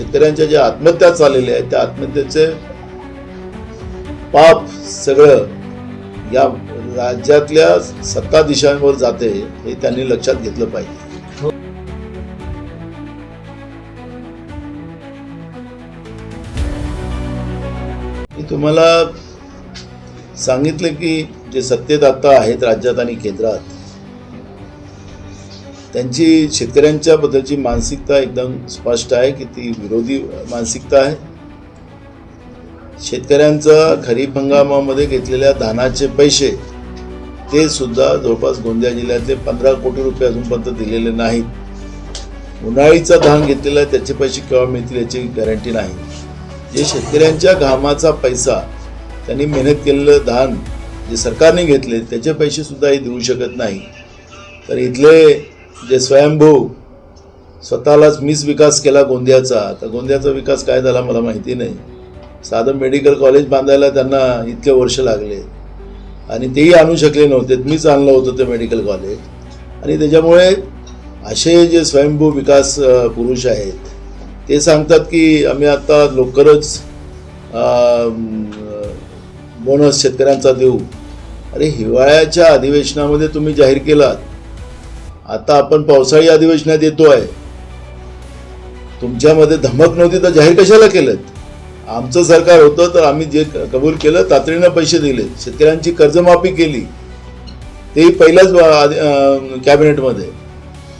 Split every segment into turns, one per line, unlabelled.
शेतकऱ्यांच्या ज्या आत्महत्या चाललेल्या आहेत त्या आत्महत्येचे पाप सगळं या राज्यातल्या सत्ताधीशांवर जाते हे त्यांनी लक्षात घेतलं पाहिजे. मी तुम्हाला सांगितलं की जे सत्तेत आता आहेत राज्यात आणि केंद्रात त्यांची शेतकऱ्यांच्या बद्दलची मानसिकता एकदम स्पष्ट आहे की ती विरोधी मानसिकता आहे. शेतकऱ्यांचा खरीप हंगामामध्ये घेतलेल्या धानाचे पैसे ते सुद्धा जवळपास गोंदिया जिल्ह्यातले पंधरा कोटी रुपये अजूनपर्यंत दिलेले नाहीत. उन्हाळीचा धान घेतलेला आहे त्याचे पैसे केव्हा मिळतील याची गॅरंटी नाही. जे शेतकऱ्यांच्या घामाचा पैसा त्यांनी मेहनत केलेलं धान जे सरकारने घेतले त्याचे पैसे सुद्धा हे देऊ शकत नाही. तर इथले जे स्वयंभू स्वतःलाच मीच विकास केला गोंदियाचा तर गोंदियाचा विकास काय झाला मला माहिती नाही. साधं मेडिकल कॉलेज बांधायला त्यांना इतके वर्ष लागले. आणि तेही आणू शकले नव्हते. मीच आणलं होतं ते मेडिकल कॉलेज. आणि त्याच्यामुळे असे जे स्वयंभू विकास पुरुष आहेत ते सांगतात की आम्ही आता लवकरच बोनस शेतकऱ्यांचा देऊ. अरे हिवाळ्याच्या अधिवेशनामध्ये तुम्ही जाहीर केलात. आता आपण पावसाळी अधिवेशनात येतोय. तुमच्यामध्ये धमक नव्हती तर जाहीर कशाला केलं आमचं सरकार होतं तर आम्ही जे क- कबूल केलं तातडीनं पैसे दिले. शेतकऱ्यांची कर्जमाफी केली. तेही पहिल्याच वा- कॅबिनेटमध्ये.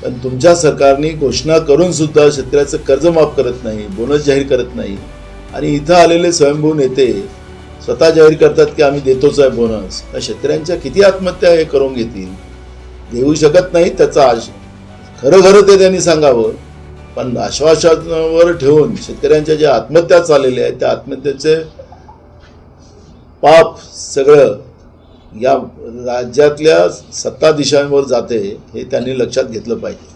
पण तुमच्या सरकारने घोषणा करून सुद्धा शेतकऱ्याचं कर्ज माफ करत नाही बोनस जाहीर करत नाही. आणि इथं आलेले स्वयंभू नेते स्वतः जाहीर करतात की आम्ही देतोच आहे बोनस. तर शेतकऱ्यांच्या किती आत्महत्या हे करून घेतील? देऊ शकत नाही त्याचा आश खरं खरं ते त्यांनी सांगावं. पण आश्वासनावर ठेवून शेतकऱ्यांच्या ज्या आत्महत्या चाललेल्या आहेत त्या आत्महत्येचे पाप सगळं या राज्यातल्या सत्ताधीशांवर जाते हे त्यांनी लक्षात घेतलं पाहिजे.